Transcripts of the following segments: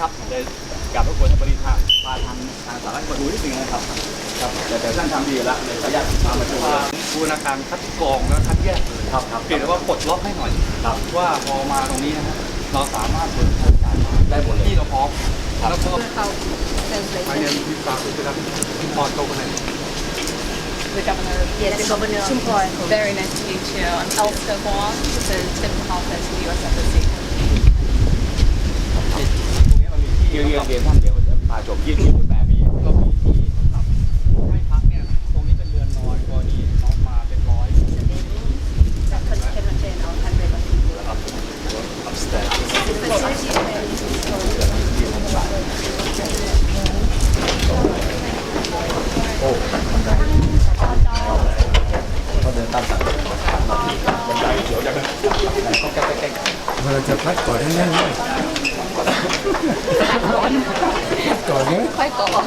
ครับเลยกลับรบกวนท่านบริษัทพาทางทางสารวัมาดูนิดนึงนะครับครับแต่แต่ท่านทำดีแล้วเลยขออนุาตพะมาดูบูรณาการคัดกรองและคัดแยกเลยครับครับเปลี่ยนว่าปลดล็อกให้หน่อยครับว่าพอมาตรงนี้นะครับเราสามารถเปิดได้หมดเลยที่เราพร้อมแล้วก็ไปเรียนที่ปากอุตสาหกรรมพอโตกันเล the governor yes, the governor. Chumpoy. Very nice to meet you. I'm Elsa Huang, the Tim Halpert, the US Embassy. ที่ยนเรียนเรียนท่านเดี๋ยวจะพาชมยี่สิบแปดปีเรามีที่สำหรับให้พักเนี่ยตรงนี้เป็นเรือนนอนกรณีน้องมาเป็นร้อย That can can contain all hundred of people. upstairs The facility เขาเดินตามสั่งบันไดเขียวจะเป็นก็แก้แก้เราจะพักก่อนให้แน่น ก่อนเนี่ย Quite cool.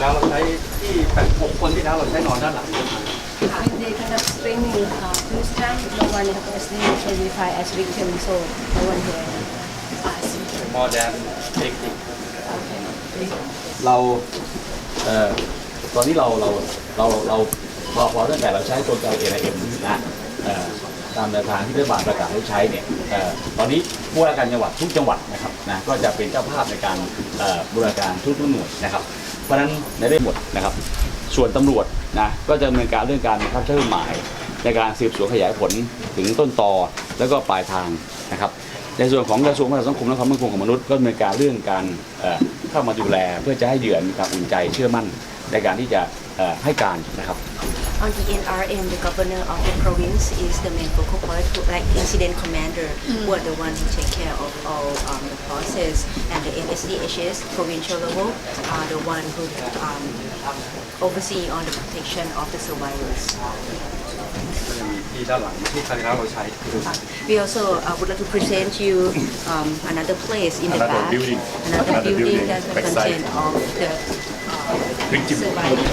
แล้วเราใช้ที่แปดหกคนที่แล้วเราใช้นอนด้านหลัง With the kind of training uh, this time, no one has been certified as victim, so no one here. มอแดนเทคนิคเราเอ่อตอนนี้เราเราเราเราพอพอตั้งแต่เราใช้ตัวกลไก AIM นะเอ่อ ตามแนวทางที่รัฐบาลประกาศให้ใช้เนี่ยตอนนี้ผู้ว่าการจังหวัดทุกจังหวัดนะครับนะก็จะเป็นเจ้าภาพในการบูรณาการทุกทุกหน่วยนะครับ เพราะฉะนั้นในเรื่องหมดนะครับ ส่วนตำรวจนะก็จะดำเนินการเรื่องการบังคับใช้กฎหมาย ในการสืบสวนขยายผลถึงต้นตอแล้วก็ปลายทางนะครับ ในส่วนของกระทรวงพัฒนาสังคมและความมั่นคงของมนุษย์ก็ดำเนินการเรื่องการเข้ามาดูแล เพื่อจะให้เหยื่อมีความอุ่นใจเชื่อมั่นในการที่จะให้การนะครับ On the NRM, the governor of the province is the main focal point, who, like incident commander, who are the one who take care of all um, the process. And the NSDHS provincial level are the one who um, oversee on the protection of the survivors. ก็จะมีที่ด้านหลังที่ครั้งที่แล้วเราใช้ We also uh, would like to present you um, another place in the Another back, building. another, Another building, building that will backside. contain all the Victim. survivors.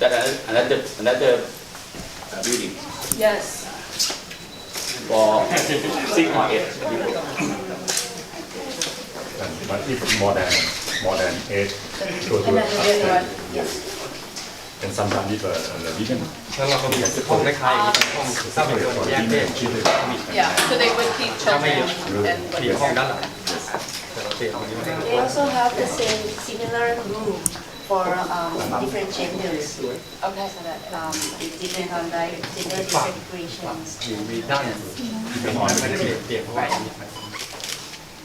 That another another uh, building Yes. for six or eight people. And but if more than more than eight, go to upstairs. And sometimes if uh, the vegan, แล้วเราก็มีห้องคล้ายๆอย่างนี้ห้องถ้าเป็นคนแยกเพศก็มี Yeah, so they would keep children and มีห้องด้านหลัง They also have the same similar room for um, different genders. Okay. So that um, it depends on the gender segregations. มีมีด้านเป็นหมอนไม่ได้เตียงเพราะว่ามี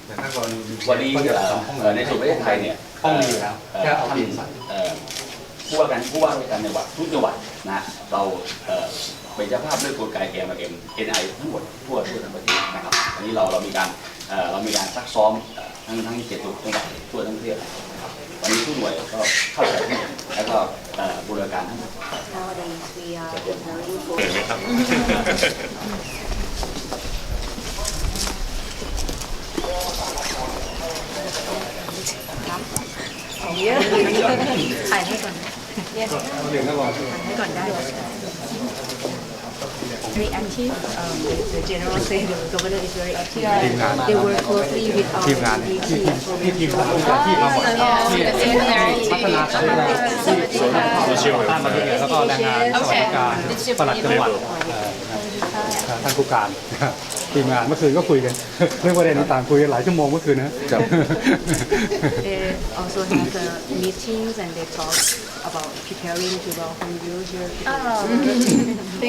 แต่ถ้ากรณีวันนี้เอ่อเอ่อในส่วนประเทศไทยเนี่ยห้องมีอยู่แล้วแค่เอาเตียงใส่ เอ่อผู้ว่าการผู้ว่าราชการจังหวัดทุกจังหวัดนะ เราเอ่อเป็นเจ้าภาพด้วยกลไก KMM NI ทั้งหมดทั่วทั่วทั้งประเทศนะครับ อันนี้เราเรามีการเอ่อเรามีการซักซ้อมเอ่อ ทั้งทั้งเจ็ดจังหวัดทั่วทั้งประเทศนะครับวันนี้ทุกหน่วยก็เข้าใจทั้งหมดแล้วก็เอ่อบูรณาการทั้งหมด Nowadays, we are preparing for เห็นไหมครับเยอะถ่ายให้ก่อนเนี่ยเรียนก็รอถ่ายให้ก่อนได้ Very active. Um, the, the general say the governor is very active. They work closely with our ทีมงาน DT ที่ and ที่ทีมงานที่มาหมดพัฒนาสังคมต้านมาด้วยแล้วก็แรงงานสวัสดิการปลัดจังหวัดเอ่อ ท่านผู้การทีมงานเมื่อคืนก็คุยกัน เรื่องประเด็นต่างๆคุยกันหลายชั่วโมงเมื่อคืนนะ They also have the meetings and they talk about preparing to welcome you here.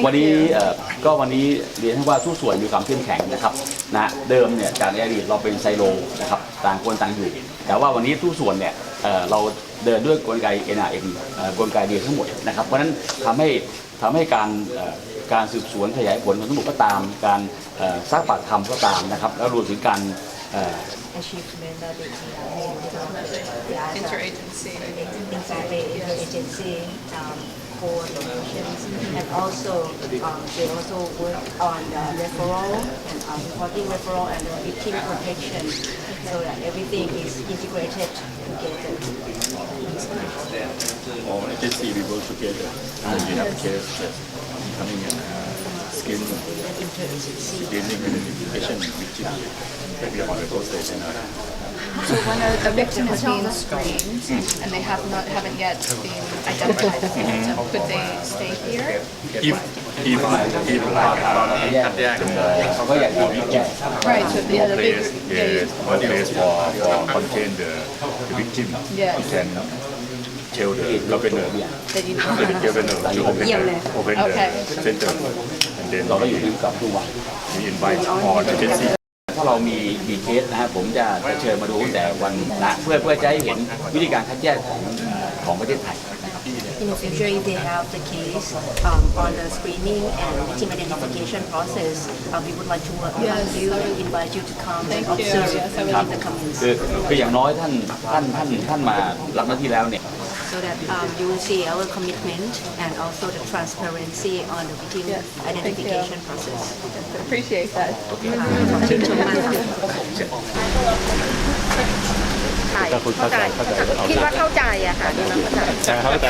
วันนี้เอ่อก็วันนี้เรียนให้ว่าทุกส่วนมีความเข้มแข็งนะครับนะเดิมเนี่ยจากในอดีตเราเป็นไซโลนะครับต่างคนต่างอยู่ แต่ว่าวันนี้ทุกส่วนเนี่ยเอ่อเราเดินด้วยกลไก NRM เอ่อกลไกเดียวทั้งหมดนะครับเพราะฉะนั้นทำให้ทำให้การเอ่อ การสืบสวนขยายผลของทั้งหมดก็ตาม การเอ่อซักปากคำก็ตามนะครับ แล้วรวมถึงการเอ่อ achievement that they made with the interagency. exactly interagency um, support the patients. And also, um, they also work on the referral and uh, reporting referral and the victim protection so that everything is integrated together. All agency we work together. When we have case that coming in uh, skin screening identification victim. That we are on the process in uh, So when a, a victim is being screened and they have not, haven't yet been identified as a victim, could they stay here? if if if like uh, แยก เขาก็อยากอยู่แยก Right, so the other big, place yeah, yes, one place for for contain the, the victim. Yes. You can tell the governor, that you the governor to open the, open Okay. the center, and then เราก็อยู่ we, ที่กับทุกวัน we invite all agency. ถ้าเรามีมีเคสนะฮะผมจะจะเชิญมาดูตั้งแต่วันนะเพื่อเพื่อจะให้เห็นวิธีการคัดแยกของของประเทศไทย In the future, if they have the case um, on the screening and victim identification process, uh, we would like to work with you, invite you to come and Thank you. observe Yes, I would in the community. คือคืออย่างน้อยท่านท่านท่านท่านมารับหน้าที่แล้วเนี่ย so that um, you will see our commitment and also the transparency on the victim identification process. appreciate that. ชื่นชมมากค่ะ เข้าใจคิดว่าเข้าใจอะค่ะเข้าใจ